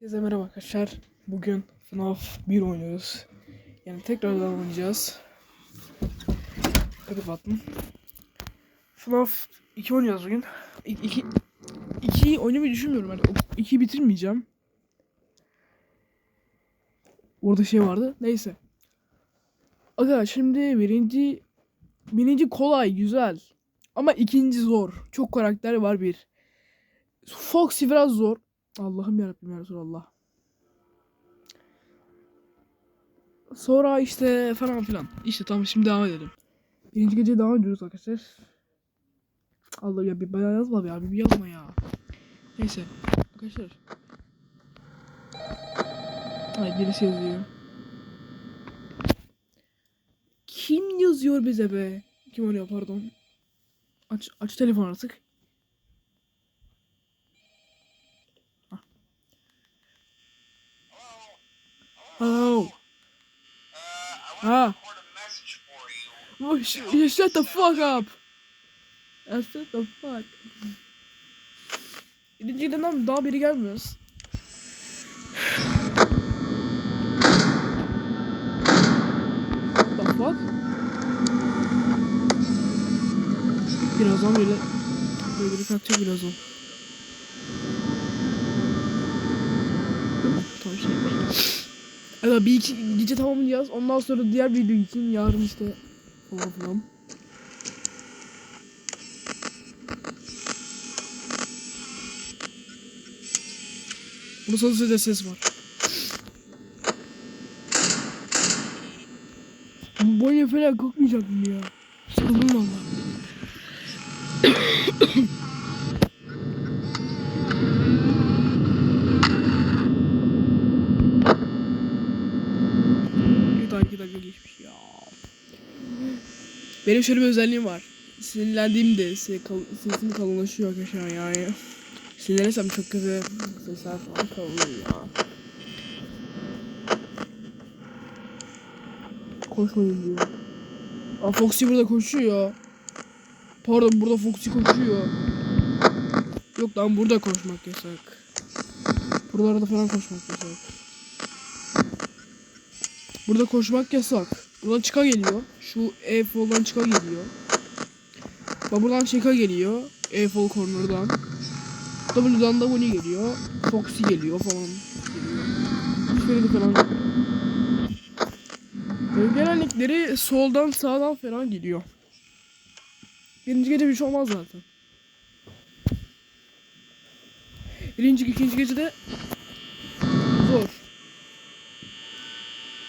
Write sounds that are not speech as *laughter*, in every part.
Herkese merhaba arkadaşlar. Bugün FNAF 1 oynuyoruz. Yani tekrardan oynayacağız. Kapattım. FNAF 2 oynayacağız bugün. 2 2'yi oynamayı düşünmüyorum. Yani 2'yi bitirmeyeceğim. Orada şey vardı. Neyse. Aga şimdi birinci birinci kolay güzel. Ama ikinci zor. Çok karakter var bir. Foxy biraz zor. Allah'ım yarabbim ya Resulallah. Sonra işte falan filan. İşte tamam şimdi devam edelim. Birinci gece devam ediyoruz arkadaşlar. Allah ya bir bayağı yazma ya bir yazma ya. Neyse arkadaşlar. Ay birisi yazıyor. Kim yazıyor bize be? Kim arıyor pardon. Aç aç telefon artık. Hello. Ah. Oh, you shut the fuck up. I shut the fuck. Birinci günden daha biri gelmiyor. What the fuck? Birazdan böyle böyle biri kalkacak birazdan. Tamam şey. Evet bir iki gece tamamlayacağız. Ondan sonra diğer video için yarın işte falan filan. Burada sadece de ses var. Bu boya falan kalkmayacaktım ya. Sıkıldım valla. Bir dakika iki dakika geçmiş ya. Benim şöyle bir özelliğim var. Sinirlendiğimde sesim kalınlaşıyor arkadaşlar yani. Sinirlenirsem çok kötü sesler falan kalıyor ya. Koşmayın diyor. Aa Foxy burada koşuyor. Pardon burada Foxy koşuyor. Yok lan burada koşmak yasak. Buralarda falan koşmak yasak. Burada koşmak yasak. Buradan çıka geliyor. Şu E-Fall'dan çıka geliyor. Bak buradan çıka geliyor. E-Fall Corner'dan. W'dan da Bonnie geliyor. Foxy geliyor falan. Şöyle falan genellikleri soldan sağdan falan geliyor. Birinci gece bir şey olmaz zaten. Birinci, ikinci gecede zor.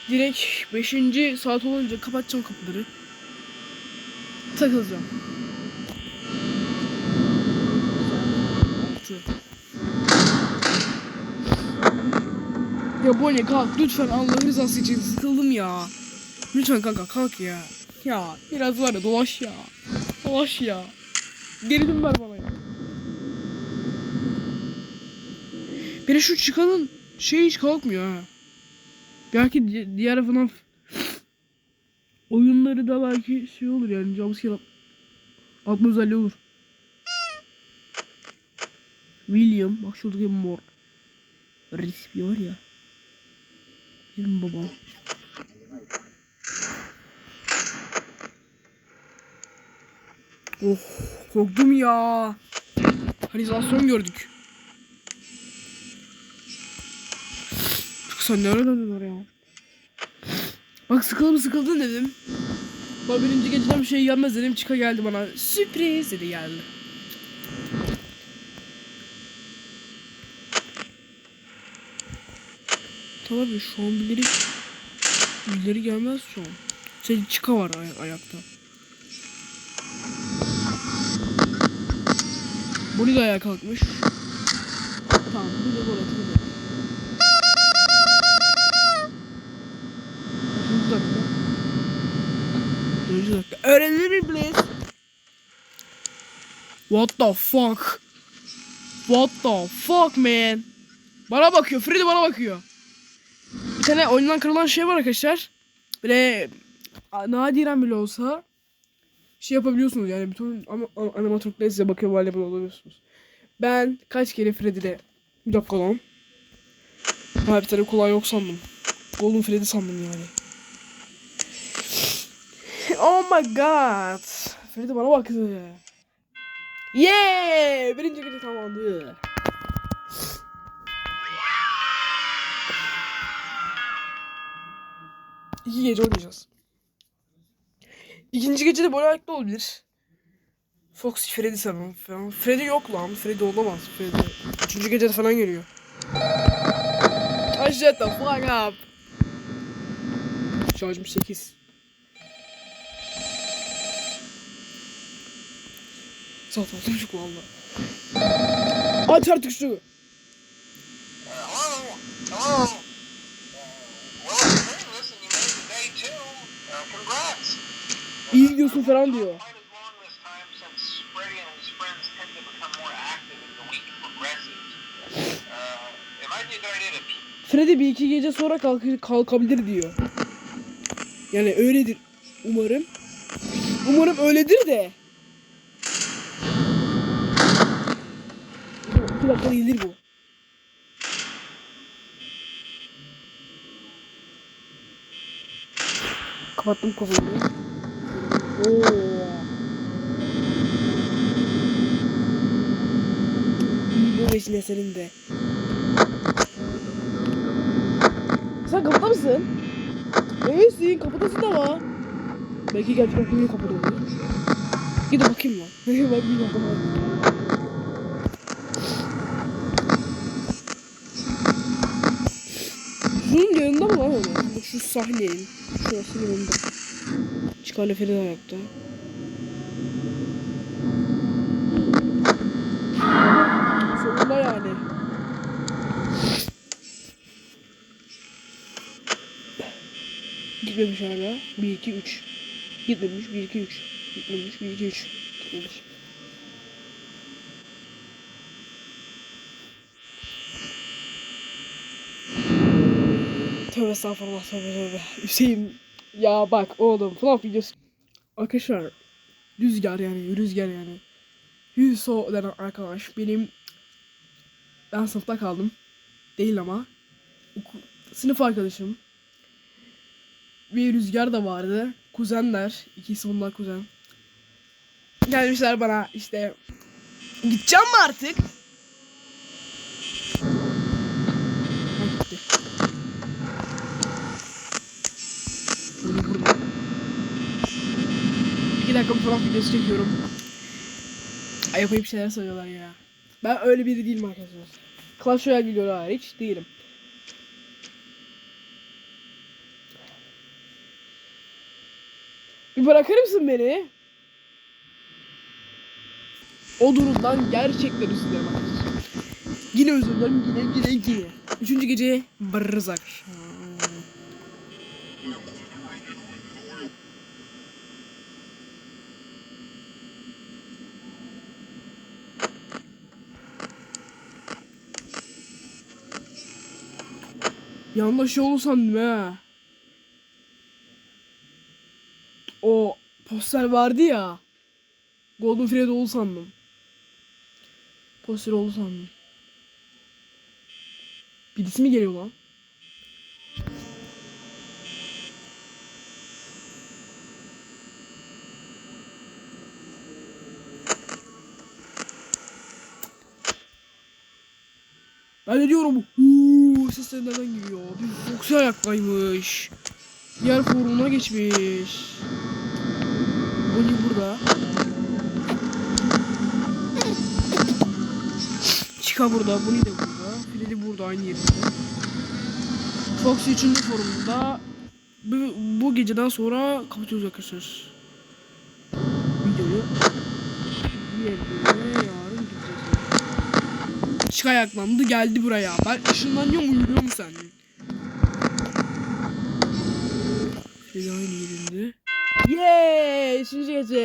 Direkt 5. saat olunca kapatacağım kapıları. Takılacağım. Ya Bonnie kalk lütfen Allah rızası için sıkıldım ya. Lütfen kanka kalk ya. Ya biraz var ya dolaş ya. Dolaş ya. Gerilim ver bana ya. Bir şu çıkanın şey hiç kalkmıyor ha. Belki di- diğer FNAF oyunları da belki şey olur yani jumpscare at- atma özelliği olur. William bak şuradaki mor resmi var ya. Benim babam. Oh korktum ya. Halüsinasyon gördük. Sen nereden oraya? Bak sıkıldım sıkıldın dedim. Bak birinci geceden bir şey gelmez dedim. Çıka geldi bana. Sürpriz dedi geldi. Tabii şu an birileri birileri gelmez şu an. Şey çıka var ay- ayakta. Bunu da ayağa kalkmış. Tamam bu da gol atıldı. Öğrenilir mi please? What the fuck? What the fuck man? Bana bakıyor. Freddy bana bakıyor. Bir tane oyundan kırılan şey var arkadaşlar. Böyle nadiren bile olsa şey yapabiliyorsunuz yani bütün ama animatrikler size bakıyor böyle olabiliyorsunuz. Ben kaç kere Freddy'de bir dakika lan. Ha bir tane kulağı yok sandım. Golden Freddy sandım yani. Oh my god. Freddy bana baktı. Yeah! Birinci gece tamamlandı. İki gece oynayacağız. İkinci gece de böyle ayakta olabilir. Fox Freddy sanırım falan. Freddy yok lan. Freddy olamaz. Freddy. Üçüncü gecede falan geliyor. I shut the fuck up. Şarjım 8. Saat altı buçuk valla. Aç artık şu. Hello? Hello? Well, if you're hearing this and you made it to day two, congrats. İyi gidiyorsun falan diyor. Freddy bir iki gece sonra kalk kalkabilir diyor. Yani öyledir. Umarım. Umarım öyledir de. İki dakika değildir bu. Kapattım kafayı. Bu vesile senin de. Sen kapıda mısın? Neysin? Kapıdasın ama. Belki gerçekten kapıda olur. Gidip bakayım lan. *laughs* ben bilmiyorum kapıda. Şu sahnenin. Şurasının yanında. Çıkarla Feride ayakta. Sonunda yani. Gitmemiş hala. 1 2 3. Gitmemiş 1 2 3. Gitmemiş 1 2 3. Gitmemiş. Tövbe estağfurullah tövbe tövbe. Hüseyin ya bak oğlum FNAF videosu. Arkadaşlar rüzgar yani rüzgar yani. Hüso denen arkadaş benim ben sınıfta kaldım. Değil ama. Sınıf arkadaşım. Bir rüzgar da vardı. Kuzenler. İkisi bunlar kuzen. Gelmişler bana işte. Gideceğim mi artık? Ha, gitti. Bunu burada. Bir fotoğraf videosu çekiyorum. Ay yapayım şeyler söylüyorlar ya. Ben öyle biri değilim arkadaşlar. Clash Royale videoları hariç değilim. Bir bırakır mısın beni? O durumdan gerçekten dilerim arkadaşlar. Yine dilerim yine yine yine. Üçüncü gece Brzak. Yanlış yolu sandım. O poster vardı ya. Golden Fred oldu sandım. Poster oldu sandım. Birisi mi geliyor lan? Ben de diyorum uuu sesler nereden geliyor? Bir Foxy ayaktaymış. Diğer forumuna geçmiş. Bonnie burada. Chica burada, Bonnie de burada. Freddy burada aynı yerinde. Foxy 3. forumunda. Bu, bu geceden sonra kapatıyoruz arkadaşlar. Videoyu. Diğer videoya yarın Chica ayaklandı geldi buraya. Ben ışınlanıyor mu yürüyor mu sen? Freddy aynı yerinde. Yeah! Üçüncü gece.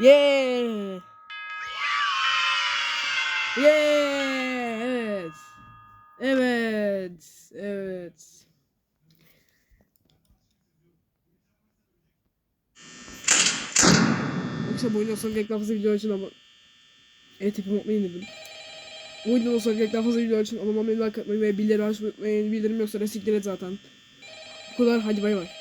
Yeah! Yeah! Evet. Evet. Evet. Akşam oynarsam reklamsız video için ama Evet tipim unutmayın dedim. Bu videodan sonra daha fazla videolar için olmayı, like atmayı ve bildirim açmayı unutmayın. Bildirim yoksa resikleri zaten. Bu kadar hadi bay bay.